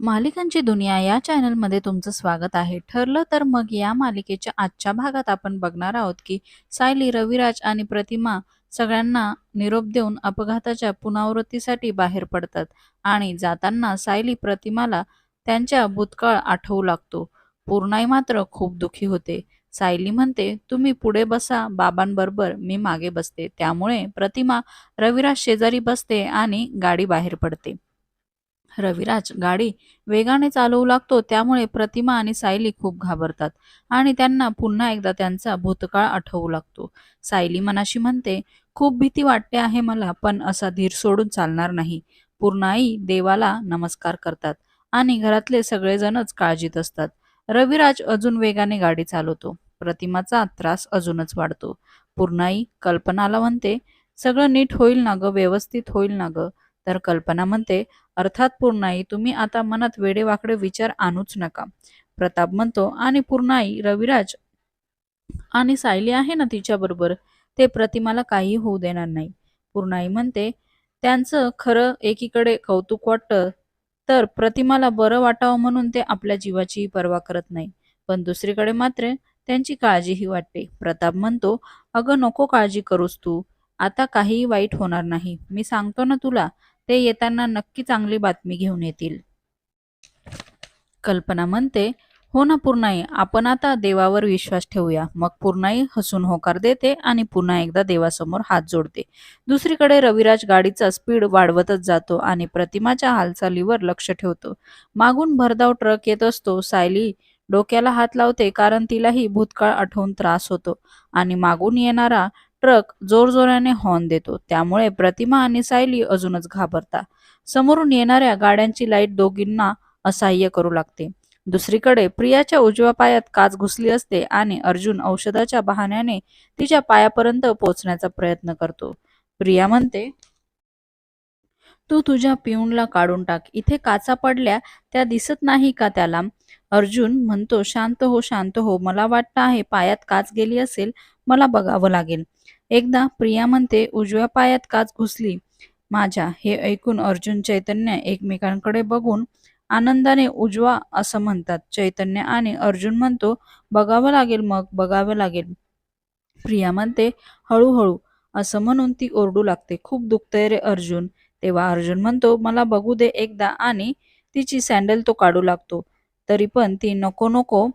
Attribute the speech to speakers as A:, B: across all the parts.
A: मालिकांची दुनिया या चॅनलमध्ये तुमचं स्वागत आहे. ठरलं तर मग या मालिकेच्या आजच्या भागात आपण बघणार आहोत की सायली रविराज आणि प्रतिमा सगळ्यांना निरोप देऊन अपघाताच्या पुनरावृत्तीसाठी बाहेर पडतात आणि जाताना सायली प्रतिमाला त्यांच्या भूतकाळ आठवू लागतो. पूर्णाई मात्र खूप दुखी होते. सायली म्हणते तुम्ही पुढे बसा बाबांबरोबर मी मागे बसते. त्यामुळे प्रतिमा रविराज शेजारी बसते आणि गाडी बाहेर पडते. रविराज गाडी वेगाने चालवू लागतो त्यामुळे प्रतिमा आणि सायली खूप घाबरतात आणि त्यांना पुन्हा एकदा त्यांचा भूतकाळ आठवू लागतो. सायली मनाशी म्हणते खूप भीती वाटते आहे मला पण असा धीर सोडून चालणार नाही. पूर्णाई देवाला नमस्कार करतात आणि घरातले सगळेजणच काळजीत असतात. रविराज अजून वेगाने गाडी चालवतो. प्रतिमाचा त्रास अजूनच वाढतो. पूर्णाई कल्पनाला म्हणते सगळं नीट होईल ना ग? व्यवस्थित होईल ना ग? तर कल्पना म्हणते अर्थात पूर्णाई तुम्ही आता मनात वेडेवाकडे विचार आणूच नका. प्रताप म्हणतो आणि पूर्णाई रविराज आणि सायली आहे ना तिच्याबरोबर? ते प्रतिमाला काही होऊ देणार नाही. पूर्णाई म्हणते त्यांचं खरं एकीकडे कौतुक वाटतं तर प्रतिमाला बरं वाटावं म्हणून ते आपल्या जीवाचीही पर्वा करत नाही. पण दुसरीकडे मात्र त्यांची काळजीही वाटते. प्रताप म्हणतो अगं नको काळजी करूस तू. आता काहीही वाईट होणार नाही. मी सांगतो ना तुला ते येताना नक्की चांगली बातमी घेऊन येतील. कल्पना म्हणते हो ना पूर्णाई आपण आता देवावर विश्वास ठेवूया. मग पूर्णाई हसून होकार देते आणि पुन्हा एकदा देवासमोर हात जोडते. दुसरीकडे रविराज गाडीचा स्पीड वाढवतच जातो आणि प्रतिमाच्या हालचालीवर लक्ष ठेवतो. मागून भरधाव ट्रक येत असतो. सायली डोक्याला हात लावते कारण तिलाही भूतकाळ आठवून त्रास होतो. आणि मागून येणारा ट्रक जोरजोराने हॉर्न देतो. त्यामुळे प्रतिमा आणि सायली अजूनच घाबरता समोरून येणाऱ्या गाड्यांची लाइट दोघींना असह्य करू लागते. दुसरीकडे प्रियाच्या उजव्या पायात काच घुसली असते आणि अर्जुन औषधाच्या बहाण्याने तिच्या पायापर्यंत पोहोचण्याचा प्रयत्न करतो. प्रिया म्हणते तू तुझ्या पिऊनला काढून टाक. इथे काचा पडल्या त्या दिसत नाही का त्याला? अर्जुन म्हणतो शांत हो शांत हो. मला वाटतं आहे पायात काच गेली असेल. मला बघावं लागेल. एकदा प्रिया म्हणते उजव्या पायात काच घुसली. माझ्या हे ऐकून अर्जुन चैतन्य एकमेकांकडे बघून आनंदाने उजवा असं म्हणतात. चैतन्य आणि अर्जुन म्हणतो बघावं लागेल मग बघावं लागेल. प्रिया म्हणते हळूहळू. असं म्हणून ती ओरडू लागते. खूप दुखतंय रे अर्जुन. तेव्हा अर्जुन म्हणतो मला बघू दे एकदा आणि तिची सँडल तो काढू लागतो. तरी पण ती नको नको.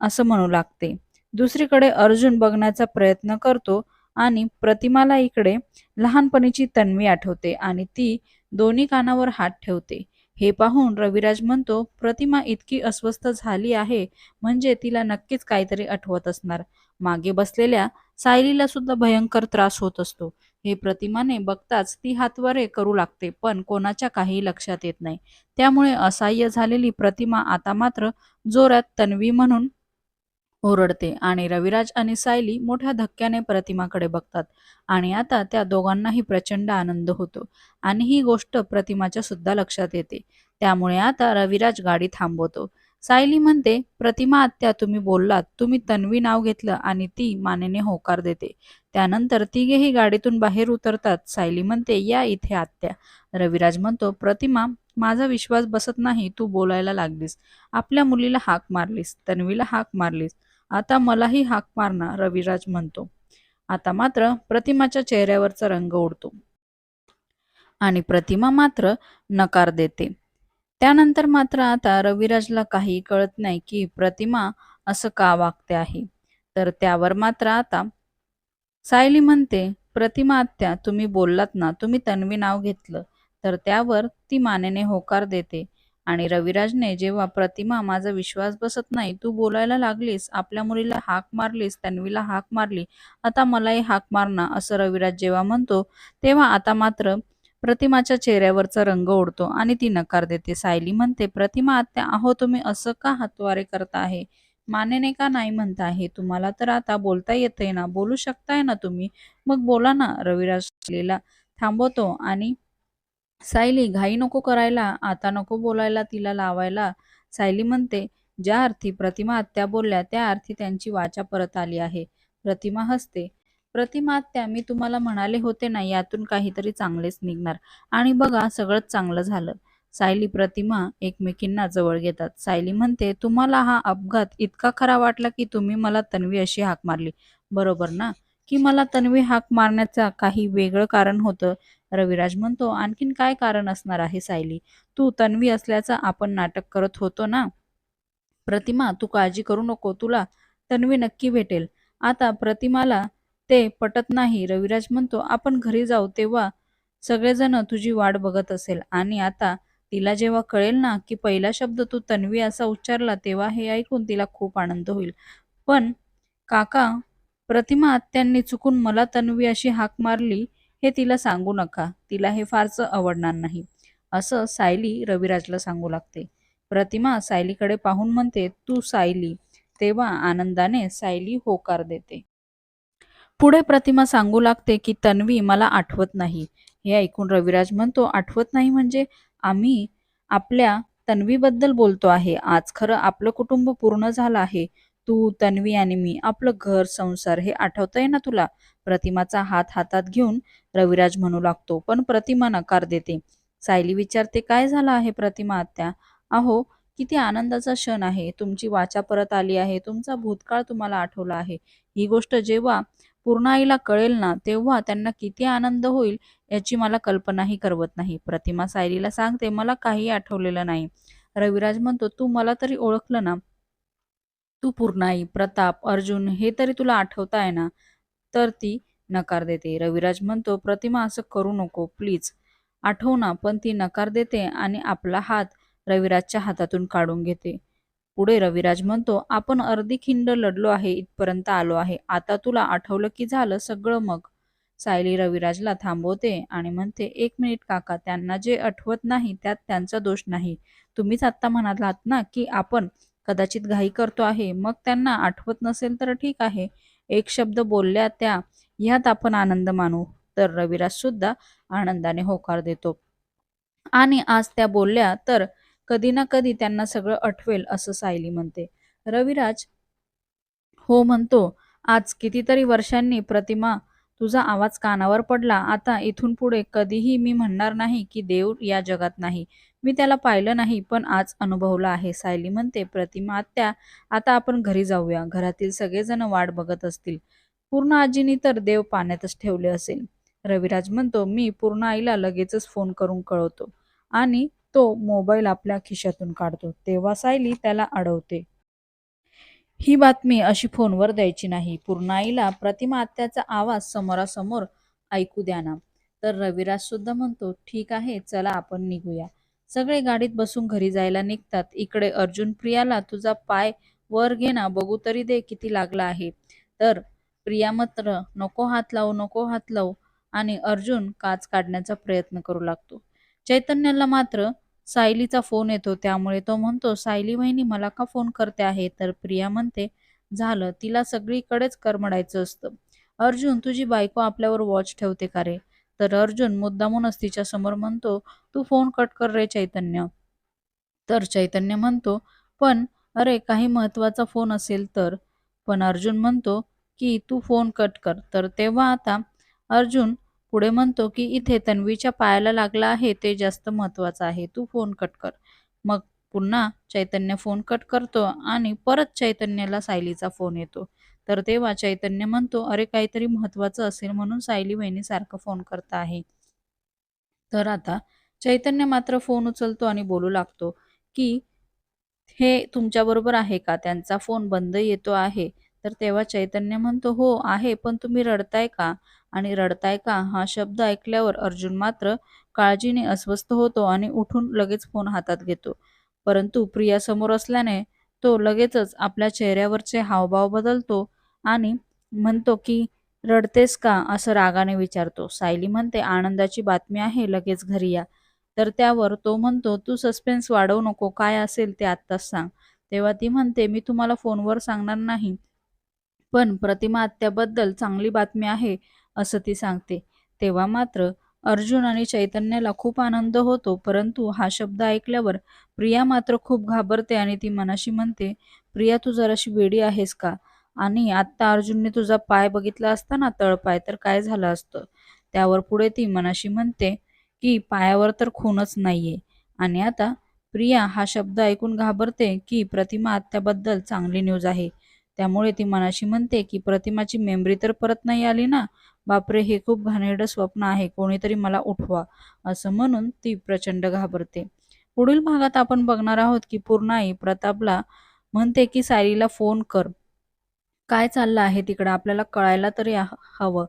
A: असं म्हणू लागते. दुसरीकडे अर्जुन बघण्याचा प्रयत्न करतो. आणि प्रतिमाला इकडे लहानपणीची तन्वी आठवते आणि ती दोन्ही कानावर हात ठेवते. हे पाहून रविराज म्हणतो प्रतिमा इतकी अस्वस्थ झाली आहे म्हणजे तिला नक्कीच काहीतरी आठवत असणार. मागे बसलेल्या सायलीला सुद्धा भयंकर त्रास होत असतो. हे प्रतिमाने बघताच ती हातवारे करू लागते पण कोणाच्या काही लक्षात येत नाही. त्यामुळे असहाय्य झालेली प्रतिमा आता मात्र जोरात तन्वी म्हणून ओरडते आणि रविराज आणि सायली मोठ्या धक्क्याने प्रतिमाकडे बघतात आणि आता त्या दोघांनाही प्रचंड आनंद होतो आणि ही गोष्ट प्रतिमाच्या सुद्धा लक्षात येते. त्यामुळे आता रविराज गाडी थांबवतो. सायली म्हणते प्रतिमा आत्या तुम्ही बोललात. तुम्ही तन्वी नाव घेतलं आणि ती मानेने होकार देते. त्यानंतर तिघेही गाडीतून बाहेर उतरतात. सायली म्हणते या इथे आत्या. रविराज म्हणतो प्रतिमा माझा विश्वास बसत नाही. तू बोलायला लागलीस. आपल्या मुलीला हाक मारलीस. तन्वीला हाक मारलीस. आता मलाही हाक मारणार रविराज म्हणतो. आता मात्र प्रतिमाच्या चेहऱ्यावरचा रंग उडतो आणि प्रतिमा मात्र नकार देते. त्यानंतर मात्र आता रविराजला काही कळत नाही की प्रतिमा असं का वागते आहे. तर त्यावर मात्र आता सायली म्हणते प्रतिमा आत्या तुम्ही बोललात ना तुम्ही तन्वी नाव घेतलं तर त्यावर ती मानेने होकार देते. आणि रविराजने जेव्हा प्रतिमा माझा विश्वास बसत नाही तू बोलायला लागलीस आपल्या मुलीला हाक मारलीस तन्वीला हाक मारली आता मलाही हाक मारना असं रविराज जेव्हा म्हणतो तेव्हा आता मात्र प्रतिमाच्या चेहऱ्यावरचा रंग उडतो आणि ती नकार देते. सायली म्हणते प्रतिमा आत्या आहो तुम्ही असं का हातवारे करता आहे? मानेने का नाही म्हणता आहे? तुम्हाला तर आता बोलता येतंय ना बोलू शकताय ना तुम्ही? मग बोला ना. रविराज थांबवतो आणि सायली घाई नको करायला आता नको बोलायला तिला लावायला. सायली म्हणते ज्या अर्थी प्रतिमा आत्या बोलल्या त्या अर्थी त्यांची वाचा परत आली आहे. प्रतिमा हसते प्रतिमा आत्या मी तुम्हाला म्हणाले होते ना यातून काहीतरी चांगलेच निघणार. आणि बघा सगळंच चांगलं झालं. सायली प्रतिमा एकमेकींना जवळ घेतात. सायली म्हणते तुम्हाला हा अपघात इतका खरा वाटला की तुम्ही मला तन्वी अशी हाक मारली. बरोबर ना? की मला तन्वी हाक मारण्याचा काही वेगळं कारण होतं? रविराज म्हणतो आणखीन काय कारण असणार आहे सायली? तू तन्वी असल्याचं आपण नाटक करत होतो ना? प्रतिमा तू काळजी करू नको तुला. तन्वी नक्की भेटेल. आता प्रतिमाला ते पटत नाही. रविराज म्हणतो आपण घरी जाऊ तेव्हा सगळेजण तुझी वाट बघत असेल. आणि आता तिला जेव्हा कळेल ना की पहिला शब्द तू तन्वी असा उच्चारला तेव्हा हे ऐकून तिला खूप आनंद होईल. पण काका प्रतिमा आत्यांनी चुकून मला तन्वी अशी हाक मारली हे तिला सांगू नका. तिला हे फारसं आवडणार नाही. असं सायली रविराजला सांगू लागते. प्रतिमा सायलीकडे पाहून म्हणते तू सायली. तेव्हा आनंदाने सायली होकार देते. पुढे प्रतिमा सांगू लागते की तन्वी मला आठवत नाही. हे ऐकून रविराज म्हणतो आठवत नाही म्हणजे आम्ही आपल्या तन्वीबद्दल बोलतो आहे. आज खरं आपलं कुटुंब पूर्ण झालं आहे. तू तन्वी आणि मी आपलं घर संसार हे आठवतंय ना तुला? प्रतिमाचा हात हातात घेऊन रविराज म्हणू लागतो पण प्रतिमा नकार देते. सायली विचारते काय झालं आहे प्रतिमा आत्या? अहो किती आनंदाचा क्षण आहे. तुमची वाचा परत आली आहे. तुमचा भूतकाळ तुम्हाला आठवला आहे. ही गोष्ट जेव्हा पूर्ण आईला कळेल ना तेव्हा त्यांना किती आनंद होईल याची मला कल्पनाही करवत नाही. प्रतिमा सायलीला सांगते मला काही आठवलेलं नाही. रविराज म्हणतो तू मला तरी ओळखलं ना. तू पूर्णाई प्रताप अर्जुन हे तरी तुला आठवताय ना? तर ती नकार देते. रविराज म्हणतो प्रतिमा असं करू नको प्लीज आठव ना पण ती नकार देते आणि आपला हात रविराजच्या हातातून काढून घेते. पुढे रविराज म्हणतो आपण अर्धी खिंड लढलो आहे इथपर्यंत आलो आहे. आता तुला आठवलं की झालं सगळं मग? सायली रविराजला थांबवते आणि म्हणते एक मिनिट काका त्यांना जे आठवत नाही त्यात त्यांचा दोष नाही. तुम्हीच आत्ता म्हणालात ना की आपण कदाचित घाई करतो आहे. मग त्यांना आठवत नसेल तर ठीक आहे. एक शब्द बोलल्या त्या ह्यात आपण आनंद मानू. तर रविराज सुद्धा आनंदाने होकार देतो. आणि आज त्या बोलल्या तर कधी ना कधी त्यांना सगळं आठवेल असं सायली म्हणते. रविराज हो म्हणतो आज कितीतरी वर्षांनी प्रतिमा तुझा आवाज कानावर पडला. आता इथून पुढे कधीही मी म्हणणार नाही की देव या जगात नाही. मी त्याला पाहिलं नाही पण आज अनुभवला आहे. सायली म्हणते प्रतिमा आत्या आता आपण घरी जाऊया. घरातील सगळेजण वाट बघत असतील. पूर्ण आजीनी तर देव पाण्यातच ठेवले असेल. रविराज म्हणतो मी पूर्ण आईला लगेचच फोन करून कळवतो आणि तो मोबाईल आपल्या खिशातून काढतो. तेव्हा सायली त्याला अडवते. ही बातमी अशी फोनवर द्यायची नाही. पूर्णाईला प्रतिमा आत्याचा आवाज समोरासमोर ऐकू द्या ना. तर रविराज सुद्धा म्हणतो ठीक आहे चला आपण निघूया. सगळे गाडीत बसून घरी जायला निघतात. इकडे अर्जुन प्रियाला तुझा पाय वर घे ना बघू तरी दे किती लागला आहे. तर प्रिया मात्र नको हात लावू नको हात लावू. आणि अर्जुन काच काढण्याचा प्रयत्न करू लागतो. चैतन्याला मात्र सायलीचा फोन येतो त्यामुळे तो म्हणतो सायली वहिनी मला का फोन करते आहे? तर प्रिया म्हणते झालं तिला सगळीकडेच करमडायचं असतं. अर्जुन तुझी बायको आपल्यावर वॉच ठेवते का रे? तर अर्जुन मुद्दामूनच तिच्या समोर म्हणतो तू फोन कट कर रे चैतन्य. तर चैतन्य म्हणतो पण अरे काही महत्त्वाचा फोन असेल तर? पण अर्जुन म्हणतो की तू फोन कट कर. तर तेव्हा आता अर्जुन पुढे म्हणतो की इथे तन्वीच्या पायाला लागला आहे ते जास्त महत्वाचं आहे. तू फोन कट कर. मग पुन्हा चैतन्य फोन कट करतो आणि परत चैतन्याला सायलीचा फोन येतो. तर तेव्हा चैतन्य म्हणतो अरे काहीतरी महत्वाचं असेल म्हणून सायली वहिनी सारखं फोन करत आहे. तर आता चैतन्य मात्र फोन उचलतो आणि बोलू लागतो की हे तुमच्याबरोबर आहे का? त्यांचा फोन बंद येतो आहे. तर तेव्हा चैतन्य म्हणतो हो आहे पण तुम्ही रडताय का? आणि रडताय का? हा शब्द ऐकल्यावर अर्जुन मात्र काळजीने अस्वस्थ होतो आणि उठून लगेच फोन हातात घेतो. परंतु प्रिया समोर असल्याने तो लगेचच आपल्या चेहऱ्यावरचे हावभाव बदलतो आणि म्हणतो की रडतेस का? असं रागाने विचारतो. सायली म्हणते आनंदाची बातमी आहे लगेच घरी या. तर त्यावर तो म्हणतो तू सस्पेन्स वाढवू नको काय असेल ते आत्ताच सांग. तेव्हा ती म्हणते मी तुम्हाला फोनवर सांगणार नाही पण प्रतिमा आत्याबद्दल चांगली बातमी आहे असं ती सांगते. तेव्हा मात्र अर्जुन आणि चैतन्याला खूप आनंद होतो परंतु हा शब्द ऐकल्यावर प्रिया मात्र खूप घाबरते आणि ती मनाशी म्हणते प्रिया तू जराशी वेडी आहेस का? आणि आत्ता अर्जुनने तुझा पाय बघितला असता ना तळपाय तर काय झालं असतं? त्यावर पुढे ती मनाशी म्हणते की पायावर तर खूनच नाहीये. आणि आता प्रिया हा शब्द ऐकून घाबरते की प्रतिमा आत्याबद्दल चांगली न्यूज आहे. त्यामुळे ती मनाशी म्हणते की प्रतिमाची मेमरी तर परत नाही आली ना? बापरे हे खूप घाणेरडं स्वप्न आहे. कोणीतरी मला उठवा. असं म्हणून ती प्रचंड घाबरते. पुढील भागात आपण बघणार आहोत की पूर्णाई प्रतापला म्हणते की सायलीला फोन कर. काय चाललं आहे तिकडं? आपल्याला कळायला तरी हवं.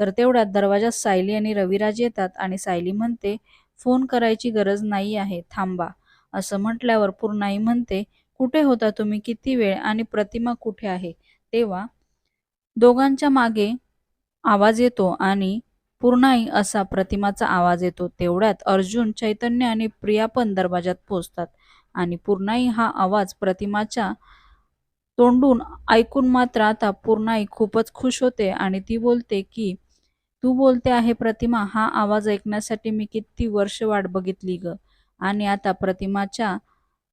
A: तर तेवढ्यात दरवाजात सायली आणि रविराज येतात आणि सायली म्हणते फोन करायची गरज नाही आहे. थांबा. असं म्हटल्यावर पूर्णाई म्हणते कुठे होता तुम्ही? किती वेळ आणि प्रतिमा कुठे आहे? तेव्हा दोघांच्या मागे आवाज येतो आणि पूर्णाई असा प्रतिमाचा आवाज येतो. तेवढ्यात अर्जुन चैतन्य आणि प्रिया पण दरवाजात पोचतात आणि पूर्णाई हा आवाज प्रतिमाच्या तोंडून ऐकून मात्र आता पूर्णाई खूपच खुश होते आणि ती बोलते की तू बोलते आहे प्रतिमा हा आवाज ऐकण्यासाठी मी किती वर्ष वाट बघितली ग. आणि आता प्रतिमाच्या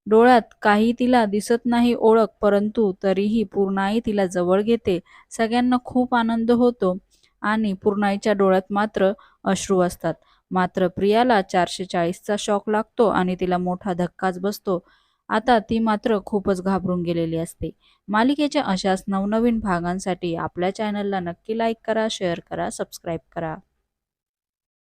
A: डोळ्यात काही तिला दिसत नाही ओळख परंतु तरीही पूर्णाई तिला जवळ घेते. सगळ्यांना खूप आनंद होतो आणि पूर्णाईच्या डोळ्यात मात्र अश्रू असतात. मात्र प्रियाला चारशे चाळीसचा शॉक लागतो आणि तिला मोठा धक्काच बसतो. आता ती मात्र खूपच घाबरून गेलेली असते. मालिकेच्या अशाच नवनवीन भागांसाठी आपल्या चॅनलला नक्की लाईक करा शेअर करा सबस्क्राईब करा.